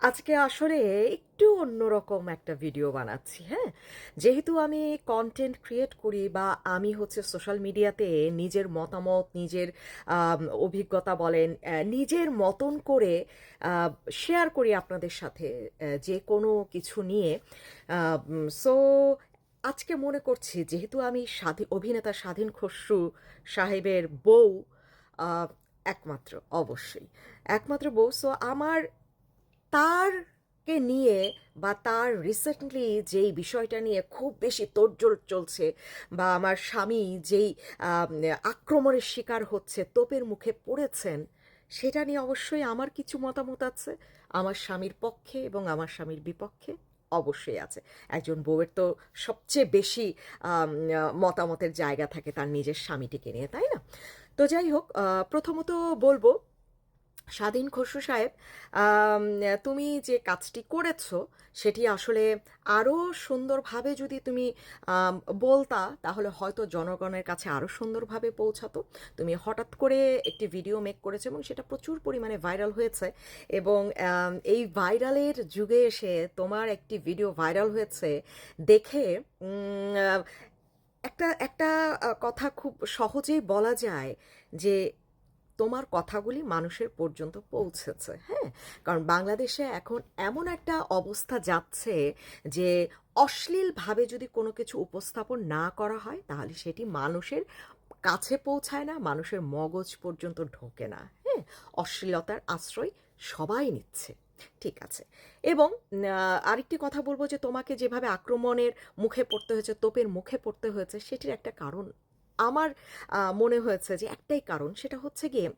আজকে আসলে একটু অন্যরকম একটা ভিডিও বানাচ্ছি হ্যাঁ? যেহেতু আমি কন্টেন্ট ক্রিয়েট করি বা আমি হচ্ছে সোশ্যাল মিডিয়াতে নিজের মতামত, নিজের অভিজ্ঞতা বলেন নিজের মতন করে শেয়ার করি আপনাদের সাথে যে কোনো কিছু নিয়ে সো আজকে মনে করছি যেহেতু আমি স্বাধীন অভিনেতা স্বাধীন খসরু সাহেবের বউ একমাত্র, অবশ্যই। একমাত্র বউ সো আমার তারকে নিয়ে বা তার রিসেন্টলি যেই বিষয়টা নিয়ে খুব বেশি তোড়জোড় চলছে বা আমার স্বামী যেই আক্রমণের শিকার হচ্ছে, তোপের মুখে পড়েছেন, সেটা নিয়ে অবশ্যই আমার কিছু মতামত আছে। আমার স্বামীর পক্ষে এবং আমার স্বামীর বিপক্ষে অবশ্যই আছে। একজন বউয়ের তো সবচেয়ে বেশি মতামতের জায়গা থাকে তার নিজের স্বামীটিকে নিয়ে, তাই না? তো যাই হোক প্রথমত বলব স্বাধীন খসরু সাহেব তুমি যে কাজটি করেছ, সেটি আসলে আরও সুন্দরভাবে যদি তুমি বলতা, তাহলে হয়তো জনগণের কাছে আরও সুন্দরভাবে পৌঁছাতো। তুমি হঠাৎ করে একটি ভিডিও মেক করেছ এবং সেটা প্রচুর পরিমাণে ভাইরাল হয়েছে এবং এই ভাইরালের যুগে এসে তোমার একটি ভিডিও ভাইরাল হয়েছে দেখে একটা একটা কথা খুব সহজেই বলা যায় যে তোমার কথাগুলি মানুষের পর্যন্ত পৌঁছেছে হ্যাঁ? কারণ বাংলাদেশে এখন এমন একটা অবস্থা যাচ্ছে যে অশ্লীলভাবে যদি কোনো কিছু উপস্থাপন না করা হয়, তাহলে সেটি মানুষের কাছে পৌঁছায় না, মানুষের মগজ পর্যন্ত ঢোকে না হ্যাঁ? অশ্লীলতার আশ্রয় সবাই নিচ্ছে, ঠিক আছে? এবং আরেকটি কথা বলব যে তোমাকে যেভাবে আক্রমণের মুখে পড়তে হয়েছে, তোপের মুখে পড়তে হয়েছে, সেটির একটা কারণ আমার মনে হয়েছে যে একটাই কারণ, সেটা হচ্ছে গিয়ে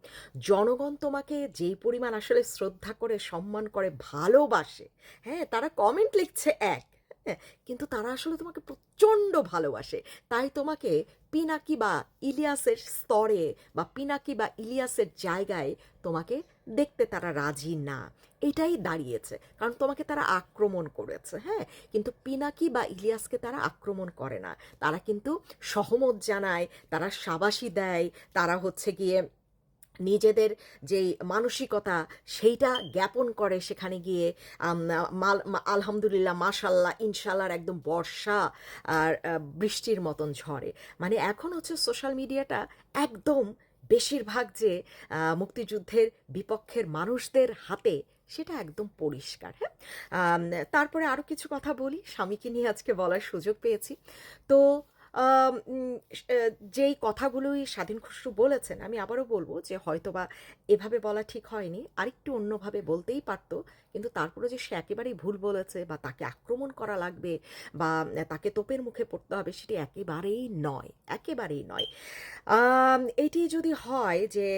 জনগণ তোমাকে যেই পরিমাণ আসলে শ্রদ্ধা করে, সম্মান করে, ভালোবাসে হ্যাঁ তারা কমেন্ট লিখছে এক হ্যাঁ কিন্তু তারা আসলে তোমাকে প্রচণ্ড ভালোবাসে। তাই তোমাকে পিনাকি বা ইলিয়াসের স্তরে বা পিনাকি বা ইলিয়াসের জায়গায় তোমাকে দেখতে তারা রাজি না। এটাই দাঁড়িয়েছে। কারণ তোমাকে তারা আক্রমণ করেছে হ্যাঁ? কিন্তু পিনাকি বা ইলিয়াসকে তারা আক্রমণ করে না। তারা কিন্তু সহমত জানায়, তারা সাবাসী দেয়, তারা হচ্ছে গিয়ে নিজেদের যেই মানসিকতা, সেইটা জ্ঞাপন করে সেখানে গিয়ে মাল- আলহামদুলিল্লাহ, মাশাল্লাহ ইনশাল্লাহর একদম বর্ষা আর বৃষ্টির মতন ঝরে মানে এখন হচ্ছে সোশ্যাল মিডিয়াটা একদম বেশিরভাগ যে মুক্তিযুদ্ধের বিপক্ষের মানুষদের হাতে সেটা একদম পরিষ্কার হ্যাঁ? তারপরে আরও কিছু কথা বলি, স্বামীকে নিয়ে আজকে বলার সুযোগ পেয়েছি। তো যেই কথাগুলোই স্বাধীন খসরু বলেছেন, আমি আবারও বলব যে হয়তোবা এভাবে বলা ঠিক হয়নি, আরেকটু অন্যভাবে বলতেই পারতো কিন্তু তারপরে যে সে একেবারেই ভুল বলেছে বা তাকে আক্রমণ করা লাগবে বা তাকে তোপের মুখে পড়তে হবে সেটি একেবারেই নয় একেবারেই নয়। এটি যদি হয় যে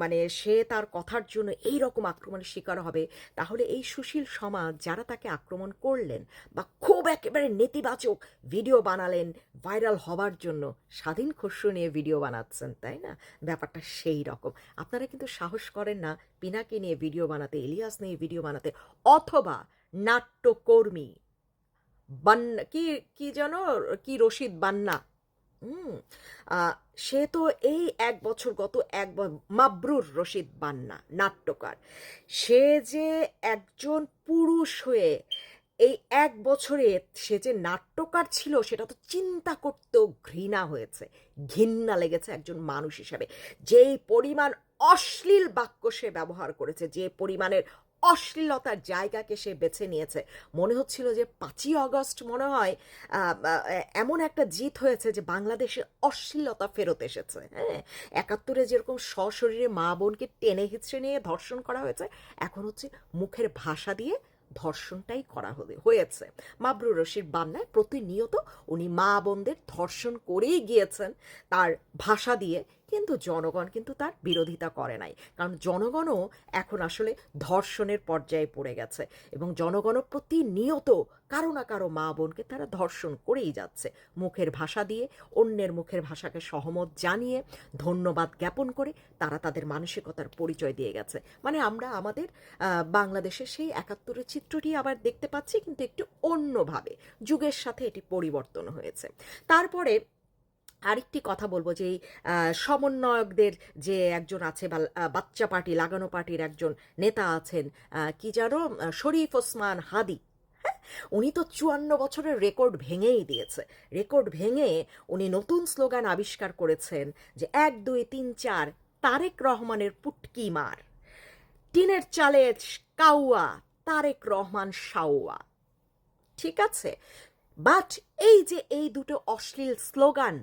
মানে সে তার কথার জন্য এই রকম আক্রমণের শিকার হবে, তাহলে এই সুশীল সমাজ যারা তাকে আক্রমণ করলেন বা খুব একেবারে নেতিবাচক ভিডিও বানালেন ভাইরাল হবার জন্য, স্বাধীন খসরু নিয়ে ভিডিও বানাচ্ছেন, তাই না? ব্যাপারটা সেই রকম। আপনারা কিন্তু সাহস করেন না, পিনাকে নিয়ে ভিডিও বানাতে ইলিয়াস নিয়ে ভিডিও বানাতে। অথবা নাট্যকর্মী। বান্না, কি কি যেন, কি রশিদ বান্না। হুম সে তো এই এক বছর গত এক মাবরুর রশিদ বান্না, নাট্যকার। সে যে একজন পুরুষ হয়ে এই এক বছরে সে যে নাট্যকার ছিল, সেটা তো চিন্তা করতেও ঘৃণা হয়েছে। ঘৃণা লেগেছে একজন মানুষ হিসাবে। যেই পরিমাণ অশ্লীল বাক্য সে ব্যবহার করেছে, যে পরিমাণের অশ্লীলতার জায়গাকে সে বেছে নিয়েছে। মনে হচ্ছিল যে পাঁচই অগস্ট মনে হয় এমন একটা জিত হয়েছে যে বাংলাদেশে অশ্লীলতা ফেরত এসেছে। হ্যাঁ একাত্তরে যেরকম সশরীরে মা বোনকে টেনে হিচড়ে নিয়ে ধর্ষণ করা হয়েছে, এখন হচ্ছে মুখের ভাষা দিয়ে ধর্ষণটাই করা হয়েছে। মাবরুর রশির বান্নায় প্রতিনিয়ত উনি মা বোনদের ধর্ষণ করেই গিয়েছেন, তার ভাষা দিয়ে কিন্তু জনগণ কিন্তু তার বিরোধিতা করে নাই। কারণ জনগণও এখন আসলে ধর্ষণের পর্যায়ে পড়ে গেছে এবং জনগণও প্রতিনিয়ত কারও না কারও মা বোনকে তারা ধর্ষণ করেই যাচ্ছে। মুখের ভাষা দিয়ে, অন্যের মুখের ভাষাকে সহমত জানিয়ে, ধন্যবাদ জ্ঞাপন করে তারা তাদের মানসিকতার পরিচয় দিয়ে গেছে। মানে আমরা আমাদের বাংলাদেশের সেই একাত্তরের চিত্রটি আবার দেখতে পাচ্ছি কিন্তু একটু অন্যভাবে। যুগের সাথে এটি পরিবর্তন হয়েছে। তারপরে আরেকটি কথা বলব যে সমন্বয়কদের যে একজন আছে বা বাচ্চা পার্টি লাগানো পার্টির একজন নেতা আছেন কি আহ, শরীফ ওসমান হাদি হ্যাঁ? উনি তো চুয়ান্ন বছরের রেকর্ড ভেঙেই দিয়েছে। রেকর্ড ভেঙে উনি নতুন স্লোগান আবিষ্কার করেছেন যে এক দুই তিন চার তারেক রহমানের পুটকি মার। টিনের চালে কাউয়া তারেক রহমান সাউয়া ঠিক আছে? বাট এই যে এই দুটো অশ্লীল স্লোগান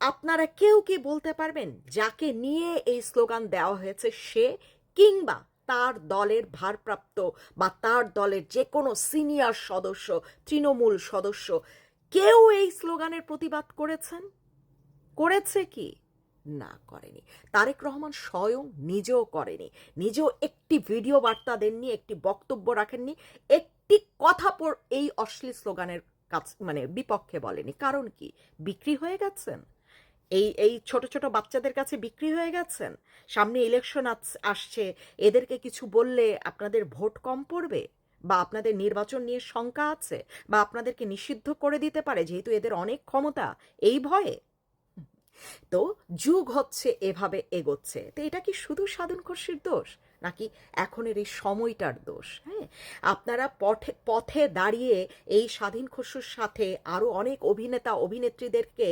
আপনারা কেউ কি বলতে পারবেন যাকে নিয়ে এই স্লোগান দেওয়া হয়েছে? সে কিংবা তার দলের ভারপ্রাপ্ত বা তার দলের যে কোনো সিনিয়র সদস্য, তৃণমূল সদস্য, কেউ এই স্লোগানের প্রতিবাদ করেছেন? করেছে কি? না, করেনি। তারেক রহমান স্বয়ং নিজেও করেনি। নিজেও একটি ভিডিও বার্তা দেননি, একটি বক্তব্য রাখেননি, একটি কথা পর এই অশ্লীল স্লোগানের কাছ মানে বিপক্ষে বলেনি। কারণ কি? বিক্রি হয়ে গেছেন? এই এই ছোট ছোট বাচ্চাদের কাছে বিক্রি হয়ে গেছেন? সামনে ইলেকশন আসছে, এদেরকে কিছু বললে আপনাদের ভোট কম পড়বে? বা আপনাদের নির্বাচন নিয়ে শঙ্কা আছে? বা আপনাদেরকে নিষিদ্ধ করে দিতে পারে, যেহেতু এদের অনেক ক্ষমতা, এই ভয়ে? তো যুগ হচ্ছে এভাবে এগোচ্ছে। তো এটা কি শুধু সাধন খর্ষির দোষ? নাকি এখনের এই সময়টার দোষ হ্যাঁ? আপনারা পথে পথে দাঁড়িয়ে এই স্বাধীন খসুর সাথে আরও অনেক অভিনেতা, অভিনেত্রীদেরকে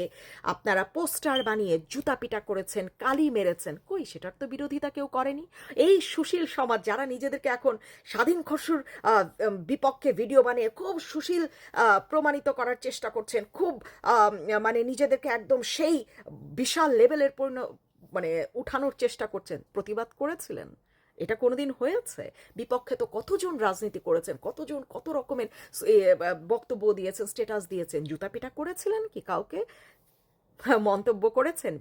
আপনারা পোস্টার বানিয়ে জুতাপিটা করেছেন, কালি মেরেছেন, কই সেটার তো বিরোধিতা কেউ করেনি? এই সুশীল সমাজ যারা নিজেদেরকে এখন স্বাধীন খসুর বিপক্ষে ভিডিও বানিয়ে খুব সুশীল প্রমাণিত করার চেষ্টা করছেন, খুব মানে নিজেদেরকে একদম সেই বিশাল লেভেলের পূর্ণ মানে উঠানোর চেষ্টা করছেন, প্রতিবাদ করেছিলেন। এটা কোনোদিন হয়েছে? বিপক্ষে তো কতজন রাজনীতি করেছেন, কতজন, কত রকমের বক্তব্য দিয়েছেন স্টেটাস দিয়েছেন জুতাপিটা করেছিলেন কি কাউকে? মন্তব্য করেছেন?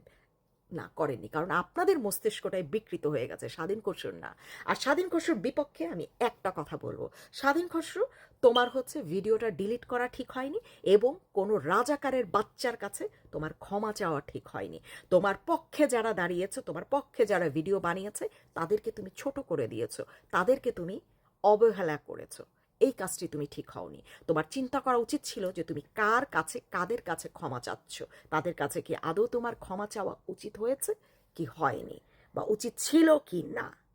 না করেননি। কারণ আপনাদের মস্তিষ্কটাই বিকৃত হয়ে গেছে, স্বাধীন খসরুর না। আর স্বাধীন খসরুর বিপক্ষে আমি একটা কথা বলব। স্বাধীন খসরু, তোমার হচ্ছে ভিডিওটা ডিলিট করা ঠিক হয়নি এবং কোনো রাজাকারের বাচ্চার কাছে তোমার ক্ষমা চাওয়া ঠিক হয়নি। তোমার পক্ষে যারা দাঁড়িয়েছে, তোমার পক্ষে যারা ভিডিও বানিয়েছে, তাদেরকে তুমি ছোট করে দিয়েছ। তাদেরকে তুমি অবহেলা করেছ। এই কাজটি তুমি ঠিক হওনি। তোমার চিন্তা করা উচিত ছিল যে তুমি কার কাছে, কাদের কাছে ক্ষমা চাচ্ছ? তাদের কাছে কি আদৌ তোমার ক্ষমা চাওয়া উচিত হয়েছে? কি হয়নি? বা উচিত ছিল কি না?